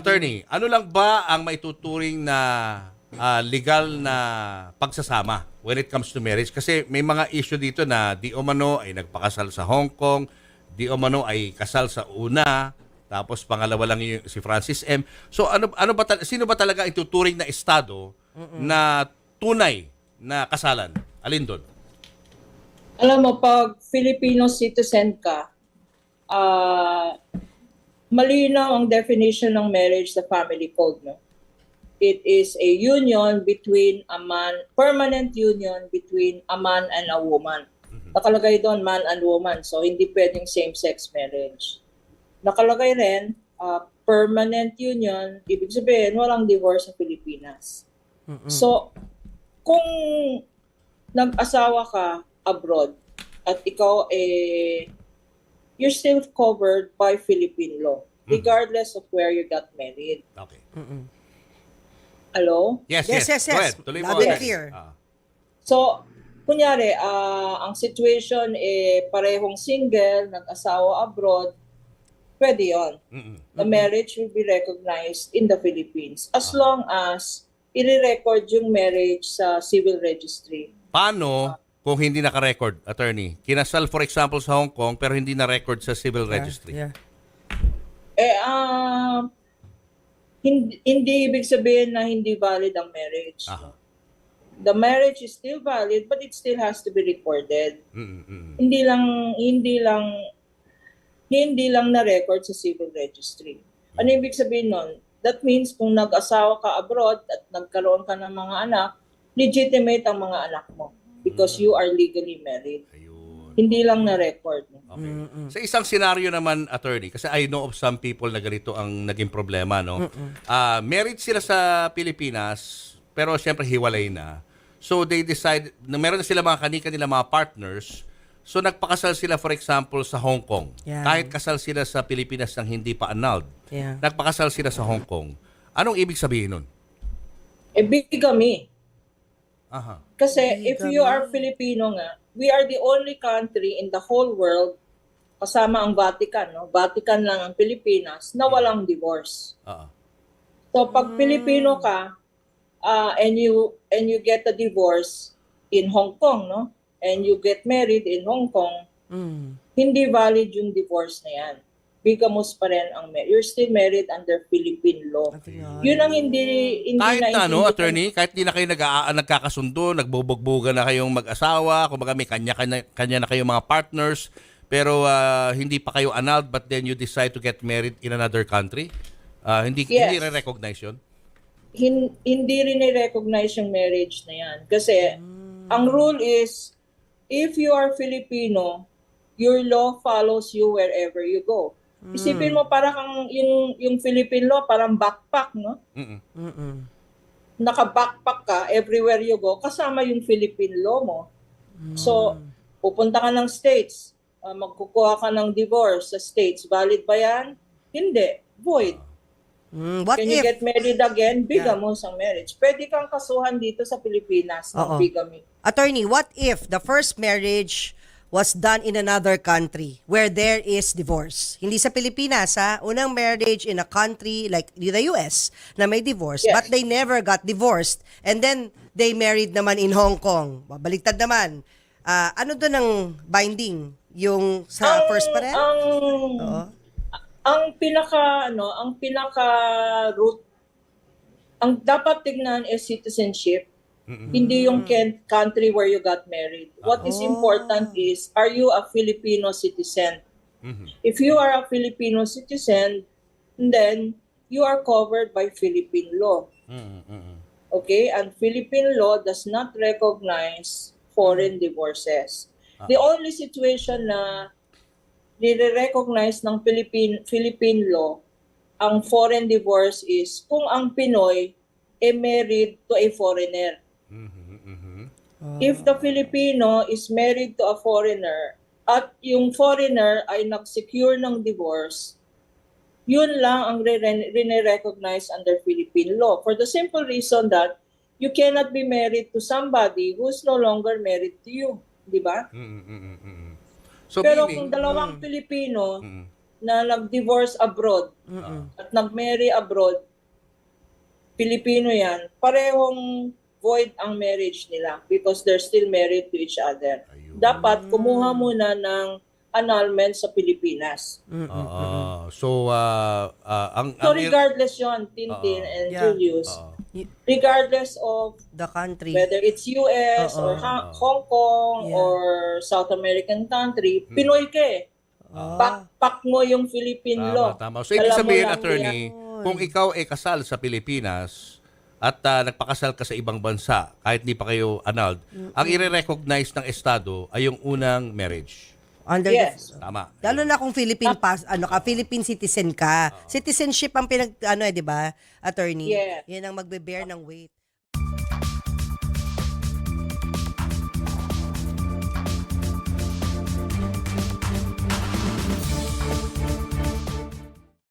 Attorney, ano lang ba ang maituturing na ah, legal na pagsasama when it comes to marriage? Kasi may mga issue dito na di umano ay nagpakasal sa Hong Kong, di umano ay kasal sa una, tapos pangalawa lang yung, si Francis M. So ano ano ba sino ba talaga ituturing na estado na tunay na kasalan? Alin doon? Alam mo, pag Filipino citizen ka, ah malinaw ang definition ng marriage sa family code, no? It is a union between a man, permanent union between a man and a woman. Nakalagay doon, man and woman. So, hindi pwedeng same-sex marriage. Nakalagay rin, ah, permanent union, ibig sabihin, walang divorce sa Pilipinas. So, kung nag-asawa ka abroad at ikaw eh you're still covered by Philippine law regardless of where you got married. Okay. Hello? Yes, Yes, yes. yes, Go yes. ahead. Tuloy mo. Loud and clear. Ah. So, kunyari, ah, ang situation eh parehong single, nag-asawa abroad, pwede yon. Mm-mm. The marriage will be recognized in the Philippines as long as i-record yung marriage sa civil registry. Paano kung hindi naka-record, attorney? Kinasal, for example, sa Hong Kong, pero hindi na-record sa civil registry. Yeah. Eh, ah, hindi, hindi ibig sabihin na hindi valid ang marriage. Aha. The marriage is still valid, but it still has to be recorded. Mm, mm, Hindi lang, hindi lang, hindi lang na-record sa civil registry. Ano ibig sabihin nun? That means kung nag-asawa ka abroad at nagkaroon ka ng mga anak, legitimate ang mga anak mo because you are legally married. Ayun. Hindi lang na-record. Okay. Sa isang senaryo naman, attorney, kasi I know of some people na ganito ang naging problema, no? Ah, married sila sa Pilipinas, pero siyempre hiwalay na. So they decide, na meron na sila mga kanika nila mga partners, so nagpakasal sila for example sa Hong Kong. Yeah. Kahit kasal sila sa Pilipinas nang hindi pa annulled. Yeah. Nagpakasal sila sa Hong Kong. Anong ibig sabihin nun? Eh, bigamy. Aha. Kasi Ay, if you are Filipino nga, we are the only country in the whole world kasama ang Vatican, no? Vatican lang ang Pilipinas na walang divorce. Oo. So pag Pilipino ka ah, and you and you get a divorce in Hong Kong, no? And you get married in Hong Kong, Mm. hindi valid yung divorce na yan. Bigamous pa rin ang marriage. You're still married under Philippine law. Yun ang hindi hindi Kahit na, ano, attorney, kahit di na kayo nag nagkakasundo, nagbubugbugan na kayong mag-asawa, kumbaga may kanya-kanya kanya na kayong mga partners, pero ah, hindi pa kayo annulled but then you decide to get married in another country, ah, hindi, Yes. hindi re-recognize yun? hin- hindi rin i-recognize yung marriage na yan. Kasi ang rule is, if you are Filipino, your law follows you wherever you go. Isipin mo parang kang yung yung Philippine law parang backpack, no? Mm-mm. Mm-mm. Naka-backpack ka everywhere you go kasama yung Philippine law mo. So, pupunta ka ng states, uh, magkukuha ka ng divorce sa states, valid ba yan? Hindi, void. Mm, what Can you if? get married again? Bigamos ang marriage. Pwede kang kasuhan dito sa Pilipinas ng Oo. bigamy. Attorney, what if the first marriage was done in another country where there is divorce? Hindi sa Pilipinas, ha? Unang marriage in a country like the US na may divorce, Yes. but they never got divorced. And then, they married naman in Hong Kong. Babaliktad naman. Ah, ano doon ang binding? Yung sa first pa rin? Ang, Oo. ang pinaka, ano, ang pinaka root, ang dapat tignan is citizenship. Hindi yung ken- country where you got married. What is Oh. important is, are you a Filipino citizen? Mhm. If you are a Filipino citizen, then you are covered by Philippine law. Mm-mm. Okay? And Philippine law does not recognize foreign divorces. The only situation na nire-recognize ng Philippine, Philippine law ang foreign divorce is kung ang Pinoy e married to a foreigner. Mhm. Mhm. If the Filipino is married to a foreigner at yung foreigner ay nag-secure ng divorce, yun lang ang rene-recognize under Philippine law. For the simple reason that you cannot be married to somebody who's no longer married to you. Di ba? Mm-mm. Mm-mm. So, Pero meaning, kung dalawang Pilipino Mm-mm. na nag-divorce abroad at nag-marry abroad, Pilipino yan, parehong void ang marriage nila because they're still married to each other. Ayun. Dapat kumuha muna ng annulment sa Pilipinas. Oo. so, ah, ah, ang... So regardless yon Tintin Oo. and Yeah. Julius, Oo. regardless of The country. whether it's US Oo. or Ha- Hong Kong Yeah. or South American country, Pinoy ka eh. Ah. Pakpak mo yung Philippine Tama, law. tama. So, ibig sabihin, attorney, yan. kung ikaw ay kasal sa Pilipinas at ah, nagpakasal ka sa ibang bansa, kahit di pa kayo annulled, ang i-recognize ng Estado ay yung unang marriage. Under Yes. the, Tama. Lalo na kung Philippine pass, ano ka, Philippine citizen ka. Citizenship ang pinag ano eh, 'di ba? Attorney. Yes. Yan ang magbe-bear ng weight.